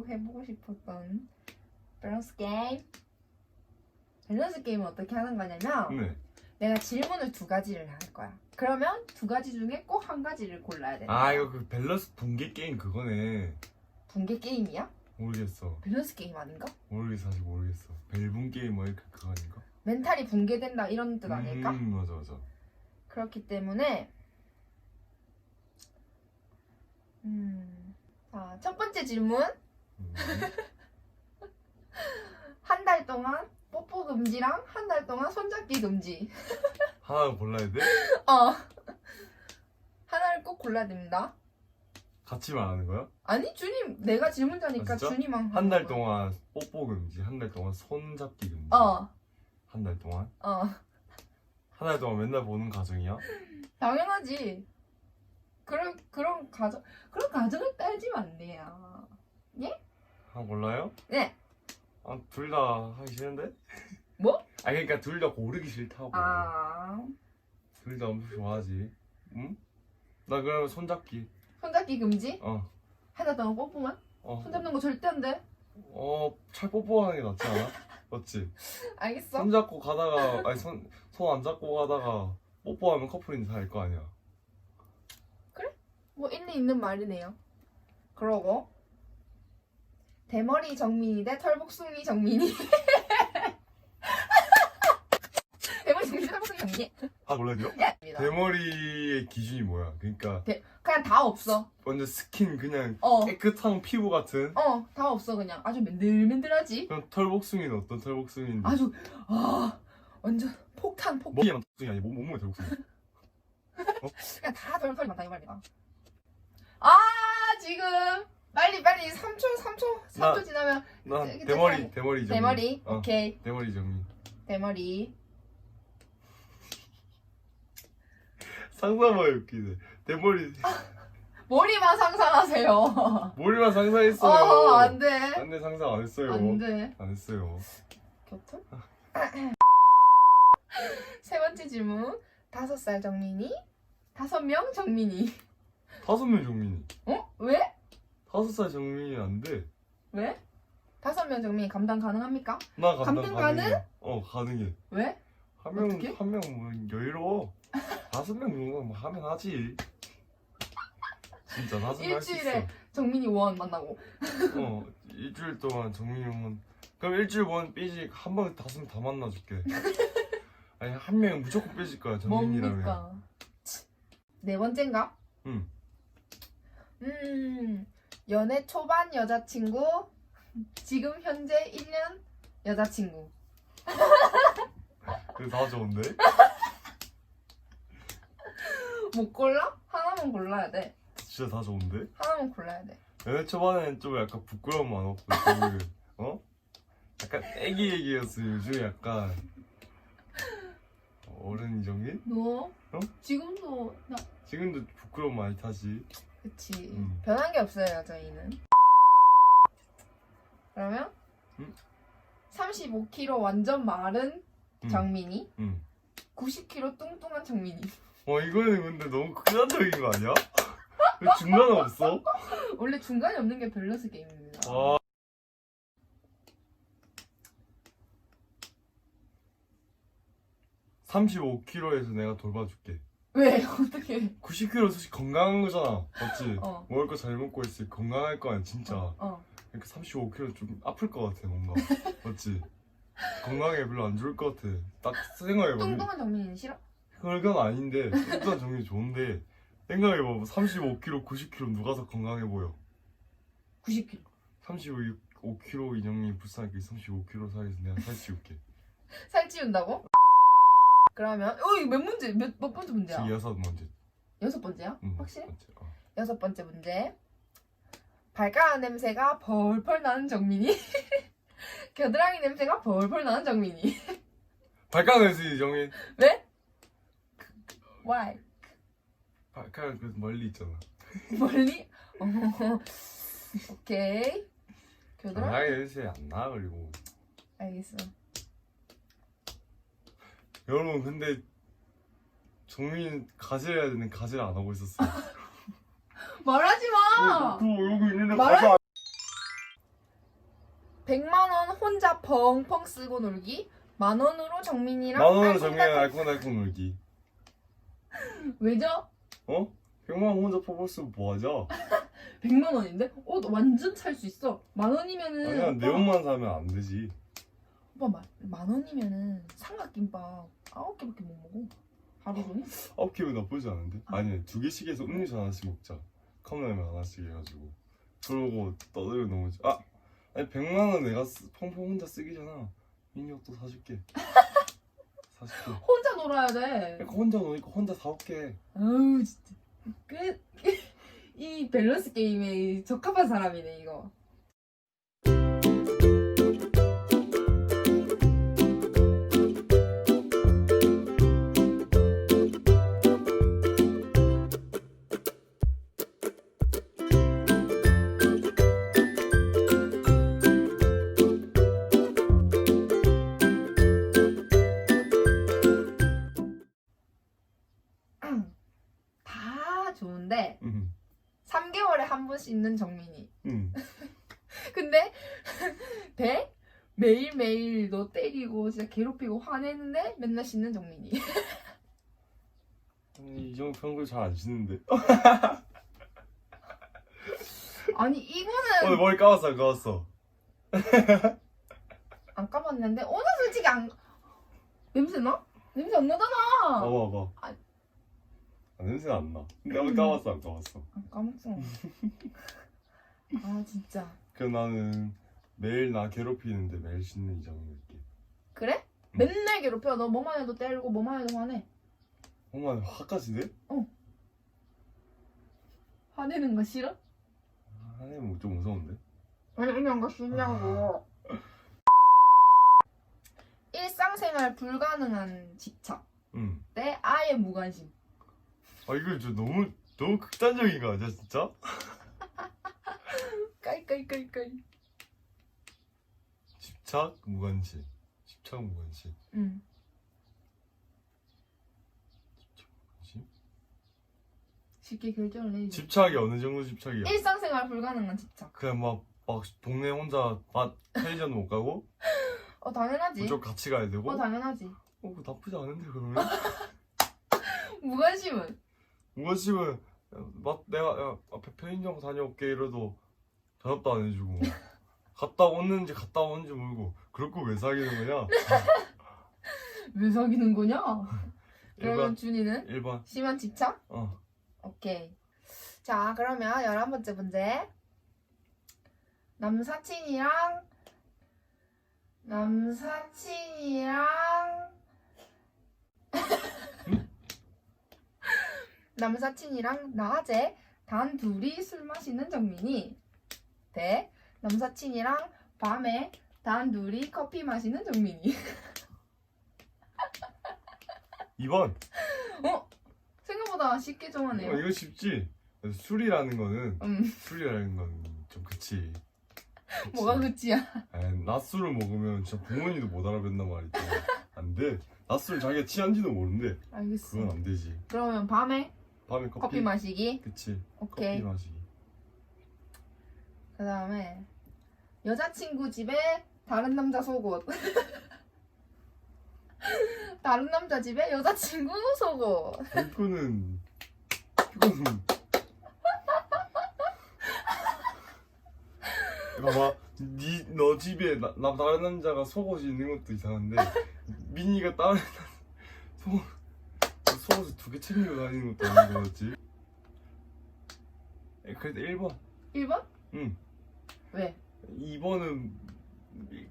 꼭 해보고 싶었던 밸런스 게임. 밸런스 게임은 어떻게 하는 거냐면 네. 내가 질문을 두 가지를 할 거야. 그러면 두 가지 중에 꼭 한 가지를 골라야 돼. 아 이거 그 밸런스 붕괴 게임 그거네. 붕괴 게임이야? 모르겠어. 밸런스 게임 아닌가? 모르겠어 아직 모르겠어. 벨붕 게임 뭐 이렇게 그거 아닌가? 멘탈이 붕괴된다 이런 뜻 아닐까? 음 맞아 맞아. 그렇기 때문에 음. 자, 첫 번째 질문. 음. 한달 동안 뽀뽀 금지랑 한 달 동안 손잡기 금지. 하나 골라야 돼? 어. 하나를 꼭 골라야 됩니다. 같이 말하는 거야? 아니, 주님, 내가 질문자니까 아, 진짜? 주님만. 한달 하는 거야. 동안 뽀뽀 금지, 한 달 동안 손잡기 금지. 어, 한 달 동안? 어. 한 달 동안 맨날 보는 가정이야? 당연하지. 그런, 그런 가정, 그런 가정을 따지면 안 돼요. 하 나 골라요? 네. 아, 둘 다 하기 싫은데? 뭐? 아, 그러니까 둘 다 고르기 싫다고. 아. 둘 다 엄청 좋아하지. 응? 나 그러면 손잡기. 손잡기 금지? 어. 한달 동안 뽀뽀만? 어. 손잡는 거 절대 안 돼. 어, 잘 뽀뽀하는 게 낫지 않아? 맞지? 알겠어? 손 잡고 가다가, 아니, 손, 손 안 잡고 가다가 뽀뽀하면 커플인지 다알거 아니야. 뭐 일리 있는 말이네요. 그러고 대머리 정민이 대 털복숭이 정민이. 대머리 정민이 대 털복숭이 정민이. 아, 몰라요? 예. 대머리의 기준이 뭐야? 그러니까 그냥 다 없어. 완전 스킨 그냥 어. 깨끗한 피부 같은 어, 다 없어 그냥. 아주 맨들맨들하지. 그럼 털복숭이는 어떤 털복숭이인데? 아주 아 완전 폭탄 폭탄. 머리에만 털복숭이 아니 몸- 몸에 털복숭이 그냥 다 털, 털이 많다 이 말이다. 아 지금 빨리 빨리 3초 3초 3초 나- 지나면 나 대머리. 대머리 정리 대머리. 어, 오케이. 대머리 정리 대머리. 상상만 웃기네 대머리 머리만 상상하세요. 머리만 상상했어요 어, 안 돼. 안돼 상상 안 했어요 안 돼. 안 했어요 교통? 세 번째 질문. 다섯 살 정민이, 다섯 명 정민이. 다섯 명 정민이 어? 왜? 다섯 살 정민이 안돼나 왜? 다섯 명 정민이 감당 가능합니까? 감당 감당 가능해 어 가능해 왜? 어떻게? 한명한명 뭐 여유로워 다섯 명 정도는 뭐 하면 하지 진짜 다섯 명할수 있어 일주일에 정민이 원 만나고. 어 일주일 동안 정민이 형은 그럼 일주일 원 삐지 한 번에 다섯 명 다 만나줄게 아니 한 명은 무조건 삐질 거야 정민이라면 뭡니까? 네 번째인가? 응. 음, 연애 초반 여자친구, 지금 현재 1년 여자친구. 그래서 다 좋은데 못 골라? 하나만 골라야 돼. 진짜 다 좋은데 하나만 골라야 돼. 연애 초반에는 좀 약간 부끄러움 많았고 그, 어 약간 애기 애기였어 요즘 약간 어른 정민 너? 어? 지금도 나 지금도 부끄러움 많이 타지 그치 음. 변한 게 없어요 저희는 그러면 음? 35kg 완전 마른 응. 정민이 응. 90kg 뚱뚱한 정민이 어 이거는 근데 너무 극단적인 거 아니야? 왜 중간은 없어? 원래 중간에 없는 게 밸런스 게임입니다 아 35kg에서 내가 돌봐줄게 왜? 어떻게 90kg 솔직히 건강한 거잖아 맞지? 어. 먹을 거 잘 먹고 있으니 건강할 거 아니야 진짜. 어 그러니까 35kg 좀 아플 것 같아 뭔가. 맞지? 건강에 별로 안 좋을 것 같아. 딱 생각해봐. 뚱뚱한 정민이는 싫어? 그건 아닌데 뚱뚱한 정리 좋은데 생각해봐. 35kg 90kg 누가 더 건강해 보여? 90kg 35kg 인형이 불쌍하게 35kg 사이에서 내가 살 찌울게. 살찌운다고? 그러면 어 이거 몇 문제 몇, 몇 번째 문제야? 지금 여섯 번째 여섯 번째야? 응, 확실해? 번째. 어. 여섯 번째 문제. 발가락 냄새가 벌벌 나는 정민이. 겨드랑이 냄새가 벌벌 나는 정민이. 발가락 냄새 정인 왜? Why? 발가락 그 멀리 있잖아 멀리? 어, 오케이. 겨드랑이? 발가락 냄새 안 나 그리고 알겠어. 여러분 근데 정민 가지를 해야 되는 가지를 안 하고 있었어 말하지 마. 그 여기 있는데 말할- 가자 100만 원 혼자 펑펑 쓰고 놀기. 만 원으로 정민이랑 만 원으로 알콩달콩- 정리한 알콩달콩 놀기 왜죠? 어? 100만 원 혼자 퍼버스 뭐 하자? 100만 원인데? 어, 너 완전 살수 있어. 만 원이면은 아니야 내 옷만 사면 안 되지 오빠 만, 만 원이면은 삼각김밥 아홉 개밖에 못 먹어. 하루 종일? 아홉 개면 나쁘지 않은데? 아니 두 개씩 해서 음료수 하나씩 먹자 컵라면 하나씩 해가지고 그러고 떠들고 넘어지 아! 아니 100만 원 내가 쓰, 펑펑 혼자 쓰기 전에 민이 옷도 사줄게 사줄게 혼자 놀아야 돼. 그러니까 혼자 노니까 혼자 사올게 아우 진짜 끝. 이 밸런스 게임에 적합한 사람이네 이거. 좋은데 응 3개월에 한 번씩 있는 정민이. 응. 근데 배 매일매일 너 때리고 진짜 괴롭히고 화내는데 맨날 씻는 정민이. 아니 이정 평소에 잘안 씻는데 아니 오늘 이거는 머리 감았어 안 감았어 안 까봤는데 오늘 솔직히 안 냄새 나? 냄새 안 나잖아. 봐봐 봐봐 아. 아, 냄새 안나 근데 오늘 감았어 안 감았어 안 까먹어. 아 진짜. 그럼 나는 매일 나 괴롭히는데 매일 씻는 이정이을게 그래? 응. 맨날 괴롭혀. 너 뭐만 해도 때리고 뭐만 해도 화내. 엄마 화까지 내? 화내는 거 싫어? 아니 뭐좀 무서운데 아니 이런 거 싫냐고. 일상생활 불가능한 집착 응. 대 아예 무관심. 아 이거 저 너무 너무 극단적인 거 아니야 진짜? 깔깔깔깔. 집착 무관심 집착 무관심 응. 무관심? 쉽게 결정을 내지. 집착이 어느 정도 집착이야? 일상생활 불가능한 집착. 그냥 막, 막 동네 혼자 밭 편의점 못 가고 어 당연하지. 무조건 같이 가야 되고 어 당연하지. 어 그거 나쁘지 않은데 그러면? 무관심은 무관심은 야, 막 내가 야 앞에 편의점 다녀올게 이래도 대답도 안 해주고 갔다 오는지 갔다 오는지 모르고 그럴 거왜 사귀는 거냐? 왜 사귀는 거냐? 그러면 1번 준이는 1번 심한 집착? 어 오케이. 자 그러면 열한 번째 문제. 남사친이랑 남사친이랑 남사친이랑 낮에 단 둘이 술 마시는 정민이 대 남사친이랑 밤에 단 둘이 커피 마시는 정민이. 2번. 어? 생각보다 쉽게 정하네요. 어, 이거 쉽지? 술이라는 거는 음. 술이라는 건 좀 그치. 그치. 뭐가 그치야? 아니, 낮술을 먹으면 진짜 부모님도 못 알아듣는단 말이지. 안돼. 낮술 자기가 취한지도 모르는데 알겠어. 그건 안 되지. 그러면 밤에 밤에 커피, 커피, 마시기? 그치. 오케이. 커피 마시기. 그 다음에 여자친구 집에 다른 남자 속옷. 다른 남자 집에 여자친구 속옷. 이거는 이거는 봐봐. 니, 너 집에 나, 나 다른 남자가 속옷이 있는 것도 이상한데 민이가 다른 남- 속옷 속옷을 두 개 챙겨 다니는 것도 아닌 거지. 그래도 1번. 1번? 응. 왜? 2번은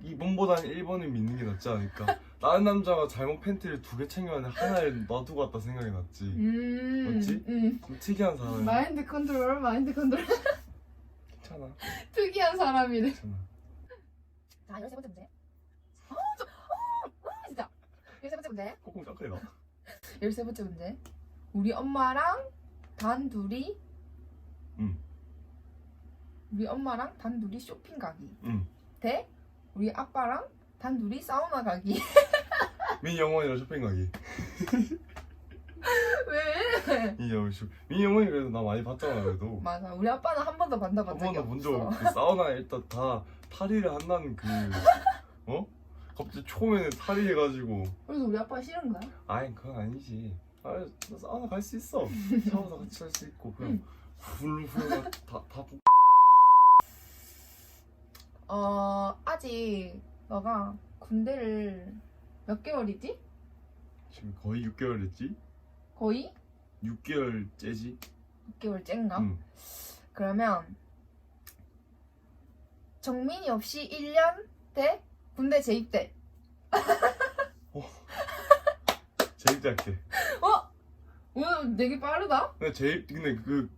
2번보다는 1번을 믿는 게 낫지 않을까? 다른 남자가 잘못 팬티를 두 개 챙겨왔는데 하나를 놔두고 왔다 생각이 났지. 음, 맞지? 음. 특이한 사람이 마인드 컨트롤, 마인드 컨트롤. 괜찮아. 특이한 사람이네 괜찮아. 자, 열세 번째 문제. 어, 저, 어, 어, 진짜. 열세 번째 문제. 콧구멍 깎으려. 열세 번째 문제. 우리 엄마랑 단둘이 응. 음. 우리 엄마랑 단둘이 쇼핑 가기. 응. 대 우리 아빠랑 단둘이 사우나 가기. 민영원이랑 쇼핑 가기. 왜? 민이 영원 쇼. 민이 영원이 그래도 나 많이 봤잖아 그래도. 맞아. 우리 아빠는 한 번도 반다 한 봤잖아. 번도 먼저 그 사우나에 일단 다 파리를 한다는 그 어? 갑자기 처음에는 탈의해가지고 그래서 우리 아빠 싫은 거야? 아이 그건 아니지 아, 나 사우나 갈 수 있어 샤워도 같이 할수 있고 그냥 훌훌 다다 어 아직 너가 군대를 몇 개월이지? 지금 거의 6개월 됐지? 거의 6개월째지? 6개월 째인가? 응 그러면 정민이 없이 1년 돼 군대 재입대. 재입대 할게 어? 오늘 되게 빠르다. 근데 재입 근데 그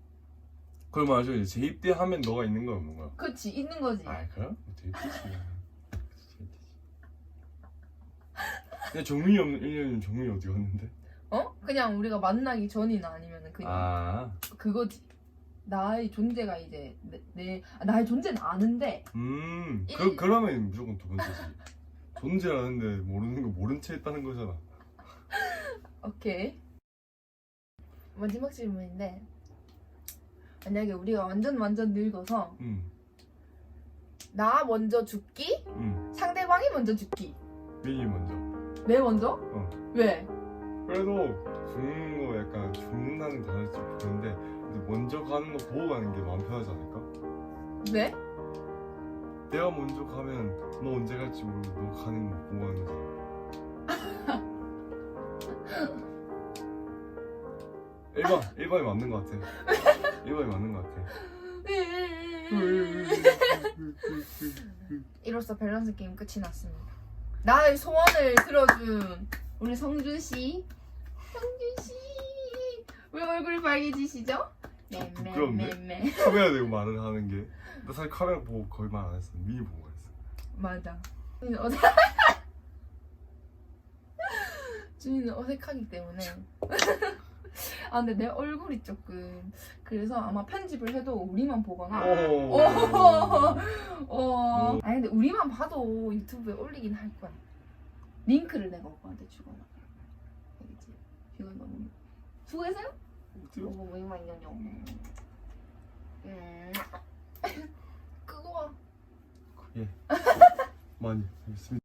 그걸 말하죠 이제 재입대 하면 너가 있는 거야 거야? 그치 있는 거지. 아 그럼? 재입대지 재입대지 근데 정민이 없는 1년이면 정민이 어디 갔는데? 어? 그냥 우리가 만나기 전이나 아니면 그냥 아 그거지. 나의 존재가 이제 내, 내 아, 나의 존재는 아는데 음, 일- 그, 그러면 무조건 두 번째지. 존재하는데 모르는 거 모른 채 했다는 거잖아. 오케이. 마지막 질문인데 만약에 우리가 완전 완전 늙어서 응, 나 먼저 죽기, 응. 상대방이 먼저 죽기. 민이 먼저. 내 먼저? 어. 왜? 그래도 죽는 거 약간 죽는다는 단어를 좀 그런데 근데 먼저 가는 거 보고 가는 게 마음 편하지 않을까? 왜? 내가 먼저 가면 너 언제 갈지 모르고 너 가는 거 보고 가는 거잖아. 1번, 1번이 맞는 거 같아. 1번이 맞는 거 같아. 이로써 밸런스 게임 끝이 났습니다. 나의 소원을 들어준 우리 성준 씨, 얼굴 빨개지시죠? 네, 부끄럽네. 맴맴맴. 카메라 대고 말을 하는 게. 나 사실 카메라 보고 거의 말 안 했어. 미니 보고 했어. 맞아. 준이는 어색. 준이는 어색하기 때문에. 아 근데 내 얼굴이 조금 그래서 아마 편집을 해도 우리만 보거나. 오. 오. 어. 아니 근데 우리만 봐도 유튜브에 올리긴 할 거야. 링크를 내가 오빠한테 주거나. 알겠지? 이거 너무. 수고하세요. 어때요? 너무 이만이요. 음. 끄고 와. 예. 많이 알겠습니다.